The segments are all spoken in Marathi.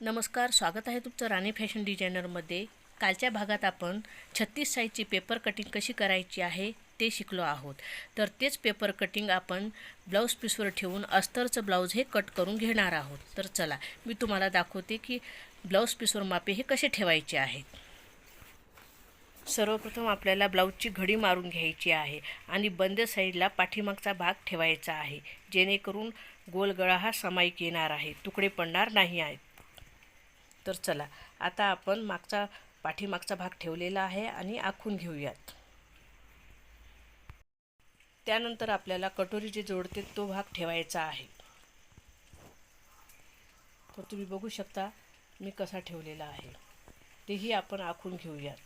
नमस्कार स्वागत आहे तुमचं राणी फॅशन डिझायनरमध्ये. कालच्या भागात आपण छत्तीस साईजची पेपर कटिंग कशी करायची आहे ते शिकलो आहोत. तर तेच पेपर कटिंग आपण ब्लाऊज पीसवर ठेवून अस्तरचं ब्लाऊज हे कट करून घेणार आहोत. तर चला मी तुम्हाला दाखवते की ब्लाऊज पीसवर मापे हे कसे ठेवायचे आहेत. सर्वप्रथम आपल्याला ब्लाऊजची घडी मारून घ्यायची आहे आणि बंद साईडला पाठीमागचा भाग ठेवायचा आहे. जेणेकरून गोलगळा हा समायिक येणार आहे. तुकडे पडणार नाही आहेत. तर चला आता आपण मागचा पाठीमागचा भाग ठेवलेला आहे आणि आखून घेऊयात. त्यानंतर आपल्याला कटोरी जे जोडते तो भाग ठेवायचा आहे. तर तुम्ही बघू शकता मी कसा ठेवलेला आहे. तेही आपण आखून घेऊयात.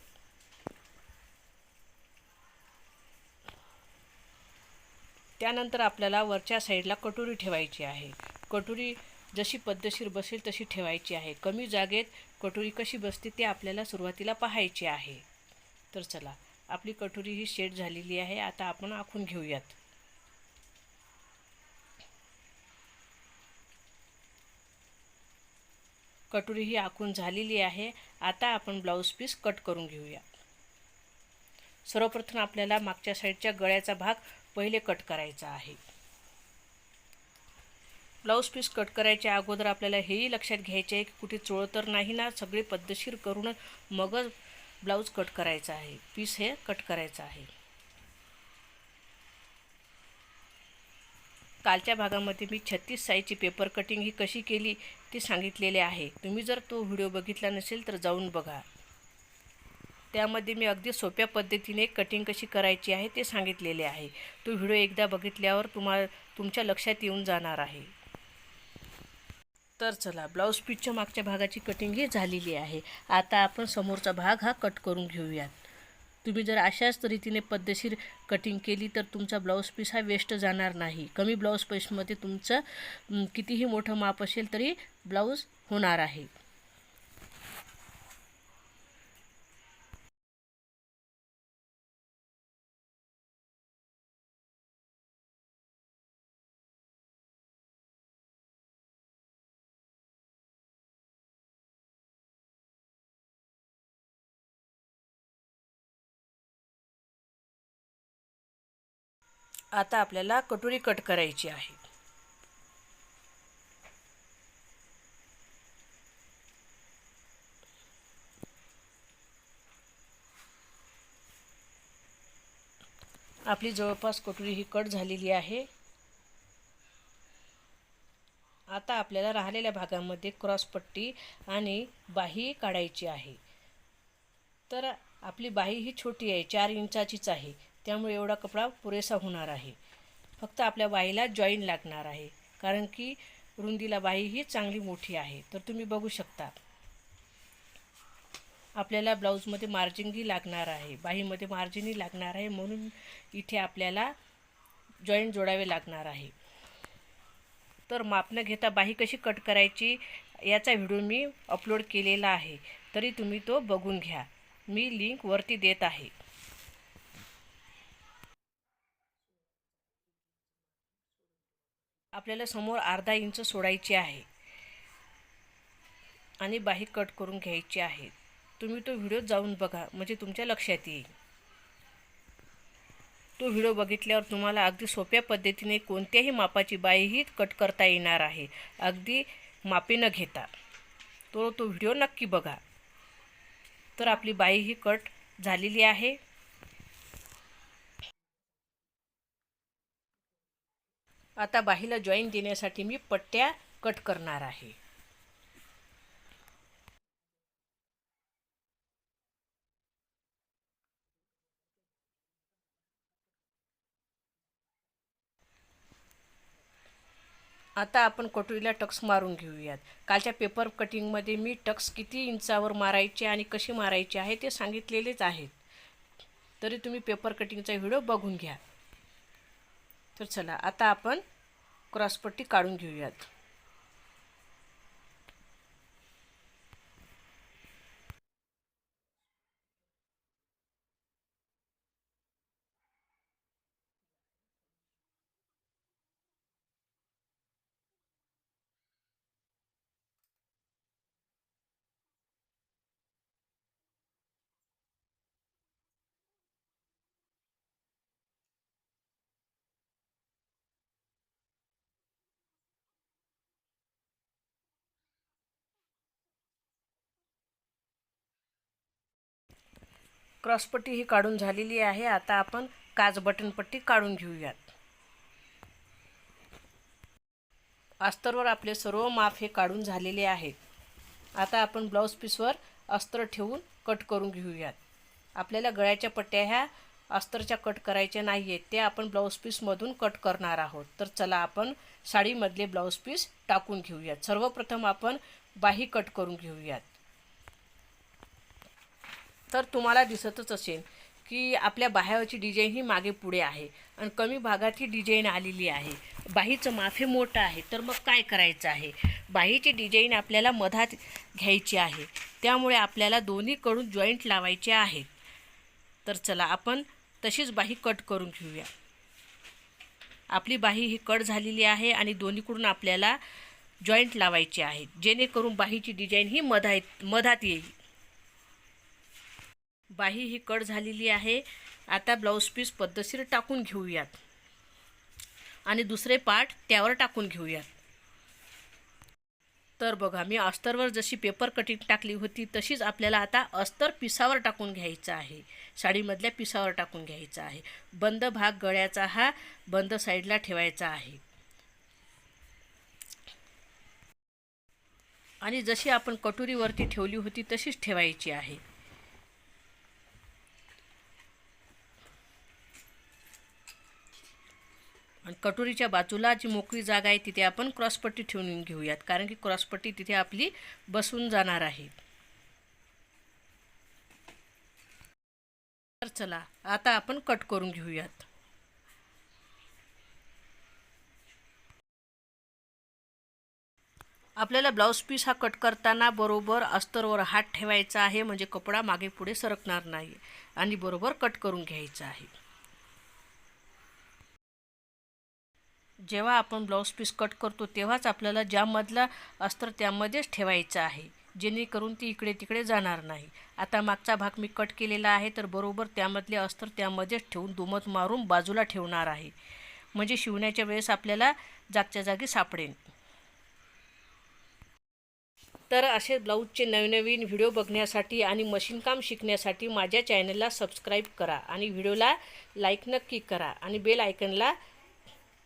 त्यानंतर आपल्याला वरच्या साईडला कटोरी ठेवायची आहे. कटोरी जशी पद्धतशीर बसेल तशी ठेवायची आहे. कमी जागेत कटोरी कशी बसते ते आपल्याला सुरुवातीला पाहायची आहे. तर चला आपली कटोरी ही शेड झालेली आहे. आता आपण आखून घेऊयात. कटोरी ही आखून झालेली आहे. आता आपण ब्लाऊज पीस कट करून घेऊया. सर्वप्रथम आपल्याला मागच्या साईडच्या गळ्याचा भाग पहिले कट करायचा आहे. ब्लाऊज पीस कट करायच्या अगोदर आपल्याला हेही लक्षात घ्यायचे आहे की कुठे चोळ तर नाही ना सगळे पद्धतशीर करूनच मगच ब्लाऊज कट करायचा आहे. पीस हे कट करायचं आहे. कालच्या भागामध्ये मी छत्तीस साईजची पेपर कटिंग ही कशी केली ते सांगितलेले आहे. तुम्ही जर तो व्हिडिओ बघितला नसेल तर जाऊन बघा. त्यामध्ये मी अगदी सोप्या पद्धतीने कटिंग कशी करायची आहे ते सांगितलेले आहे. तो व्हिडिओ एकदा बघितल्यावर तुम्हा तुमच्या लक्षात येऊन जाणार आहे. तर चला ब्लाऊज पीसच्या मागच्या भागाची कटिंग ही झालेली आहे. आता आपण समोरचा भाग हा कट करून घेऊयात. तुम्ही जर अशाच रीतीने पद्धतशीर कटिंग केली तर तुमचा ब्लाऊज पीस हा वेस्ट जाणार नाही. कमी ब्लाऊज पीसमध्ये तुमचं कितीही मोठं माप असेल तरी ब्लाऊज होणार आहे. आता आपल्याला कटोरी कट करायची आहे. आपली जवळपास कटोरी ही कट झालेली आहे. आता आपल्याला राहिलेल्या भागामध्ये क्रॉसपट्टी आणि बाही काढायची आहे. तर आपली बाही ही छोटी आहे चार इंचाचीच आहे. त्यामुळे एवढा कपडा पुरेसा होणार आहे. फक्त आपल्या बाईला जॉईन लागणार आहे. कारण की रुंदीला बाई ही चांगली मोठी आहे. तर तुम्ही बघू शकता. आपल्याला ब्लाऊजमध्ये मार्जिनही लागणार आहे. बाहीमध्ये मार्जिनही लागणार आहे. म्हणून इथे आपल्याला जॉईंट जोडावे लागणार आहे. तर मापनं घेता बाही कशी कट करायची याचा व्हिडिओ मी अपलोड केलेला आहे. तरी तुम्ही तो बघून घ्या. मी लिंक वरती देत आहे. आपल्याला समोर अर्धा इंच सोडायची आहे आणि बाही कट करून घ्यायची आहे. तुम्ही तो व्हिडिओ जाऊन बघा म्हणजे तुमच्या लक्षात येईल. तो व्हिडिओ बघितल्यावर तुम्हाला अगदी सोप्या पद्धतीने कोणत्याही मापाची बाईही कट करता येणार आहे. अगदी मापे न घेता. तो तो व्हिडिओ नक्की बघा. तर आपली बाई ही कट झालेली आहे. आता बाहीला जॉईन देण्यासाठी मी पट्ट्या कट करणार आहे. आता आपण कटोरीला टक्स मारून घेऊयात. कालच्या पेपर कटिंगमध्ये मी टक्स किती इंचावर मारायचे आणि कशी मारायचे आहे ते सांगितलेलेच आहेत. तरी तुम्ही पेपर कटिंगचा व्हिडिओ बघून घ्या. तर चला आता आपण क्रॉसपट्टी काढून घेऊयात. क्रॉसपट्टी ही काढून झालेली आहे. आता आपण काच बटनपट्टी काढून घेऊयात. अस्तरवर आपले सर्व माप हे काढून झालेले आहेत. आता आपण ब्लाऊज पीसवर अस्तर ठेवून कट करून घेऊयात. आपल्याला गळ्याच्या पट्ट्या ह्या अस्तरच्या कट करायच्या नाही आहेत ते आपण ब्लाऊज पीसमधून कट करणार आहोत. तर चला आपण साडीमधले ब्लाऊज पीस टाकून घेऊयात. सर्वप्रथम आपण बाही कट करून घेऊयात. तर तुम्हाला दिसतच असेल की आपल्या बाह्यावरची डिझाईन ही मागे पुढे आहे. आणि कमी भागात ही डिझाईन आलेली आहे. बाहीचं माफे मोठं आहे. तर मग काय करायचं आहे? बाहीची डिझाईन आपल्याला मधात घ्यायची आहे. त्यामुळे आपल्याला दोन्हीकडून जॉईंट लावायचे आहेत तर चला आपण तशीच बाही कट करून घेऊया. आपली बाही ही कट झालेली आहे आणि दोन्हीकडून आपल्याला जॉईंट लावायचे आहेत जेणेकरून बाहीची डिझाईन ही मधात मधात येईल. बाही ही कट झालेली आहे. आता ब्लाऊज पीस पद्धतशीर टाकून घेऊयात. आणि दुसरे पार्ट त्यावर टाकून घेऊयात. तर बघा मी अस्तरवर जशी पेपर कटिंग टाकली होती तशीच आपल्याला आता अस्तर पिसावर टाकून घ्यायचं आहे. साडीमधल्या पिसावर टाकून घ्यायचा आहे. बंद भाग गळ्याचा हा बंद साईडला ठेवायचा आहे. आणि जशी आपण कटोरीवरती ठेवली होती तशीच ठेवायची आहे. आणि कटोरीच्या बाजूला जी मोकळी जागा आहे तिथे आपण क्रॉसपट्टी ठेवून घेऊयात. कारण की क्रॉसपट्टी तिथे आपली बसून जाणार आहे. तर चला आता आपण कट करून घेऊयात. आपल्याला ब्लाऊज पीस हा कट करताना बरोबर अस्तरवर हात ठेवायचा आहे म्हणजे कपडा मागे पुढे सरकणार नाही. आणि बरोबर कट करून घ्यायचा आहे. जेव्हा आपण ब्लाऊज पीस कट करतो तेव्हाच आपल्याला ज्यामधला अस्त्र त्यामध्येच ठेवायचं आहे जेणेकरून ती इकडे तिकडे जाणार नाही. आता मागचा भाग मी कट केलेला आहे तर बरोबर त्यामधले अस्त्र त्यामध्येच ठेवून दुमत मारून बाजूला ठेवणार आहे. म्हणजे शिवण्याच्या वेळेस आपल्याला जागच्या जागी सापडेल तर असे ब्लाऊजचे नवनवीन व्हिडिओ बघण्यासाठी आणि मशीनकाम शिकण्यासाठी माझ्या चॅनलला सबस्क्राईब करा आणि व्हिडिओला लाईक नक्की करा आणि बेल आयकनला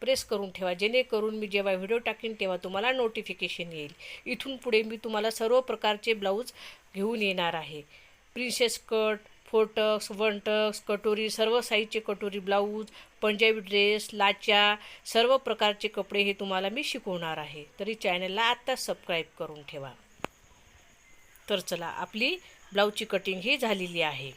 प्रेस करून ठेवा. जेणेकरून मी जेव्हा व्हिडिओ टाकीन तेव्हा तुम्हाला नोटिफिकेशन येईल. इथून पुढे मी तुम्हाला सर्व प्रकारचे ब्लाऊज घेऊन येणार आहे. प्रिन्सेस कट फोटक्स वनटक्स कटोरी सर्व साईजचे कटोरी ब्लाऊज पंजाबी ड्रेस लाचा सर्व प्रकारचे कपडे हे तुम्हाला मी शिकवणार आहे. तरी चॅनलला आत्ताच सबस्क्राईब करून ठेवा. तर चला आपली ब्लाऊजची कटिंग ही झालेली आहे.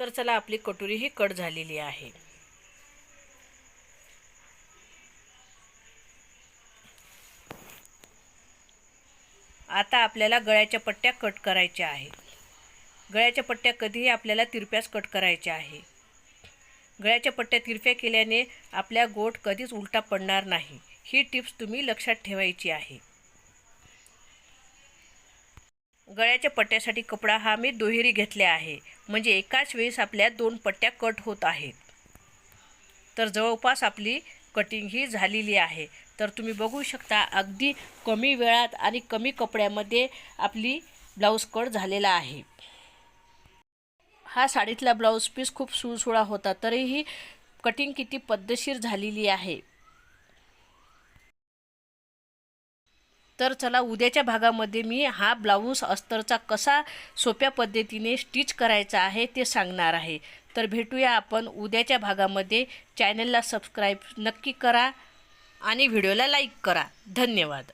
तर चला आपली कटोरी ही कट झालेली आहे. आता आपल्याला गळ्याच्या पट्ट्या कट करायच्या आहे गळ्याच्या पट्ट्या कधीही आपल्याला तिरप्याच कट करायच्या आहे गळ्याच्या पट्ट्या तिरप्या केल्याने आपल्या गोट कधीच उलटा पडणार नाही. ही टिप्स तुम्ही लक्षात ठेवायची आहे. गळ्याच्या पट्ट्यासाठी कपडा हा मी दुहेरी घेतला आहे. म्हणजे एकाच वेळेस आपल्या दोन पट्ट्या कट होत आहेत. तर जवळपास आपली कटिंग ही झालेली आहे. तर तुम्ही बघू शकता अगदी कमी वेळात आणि कमी कपड्यामध्ये आपली ब्लाऊज कट झालेला आहे. हा साडीतला ब्लाऊज पीस खूप सुळसुळा होता तरीही कटिंग किती पद्धतशीर झालेली आहे. तर चला उद्याच्या भागामध्ये मी हा ब्लाऊज अस्तरचा कसा सोप्या पद्धतीने स्टिच करायचा आहे ते सांगणार आहे. तर भेटूया आपण उद्याच्या भागामध्ये. चॅनलला सबस्क्राईब नक्की करा आणि व्हिडिओला लाईक करा. धन्यवाद.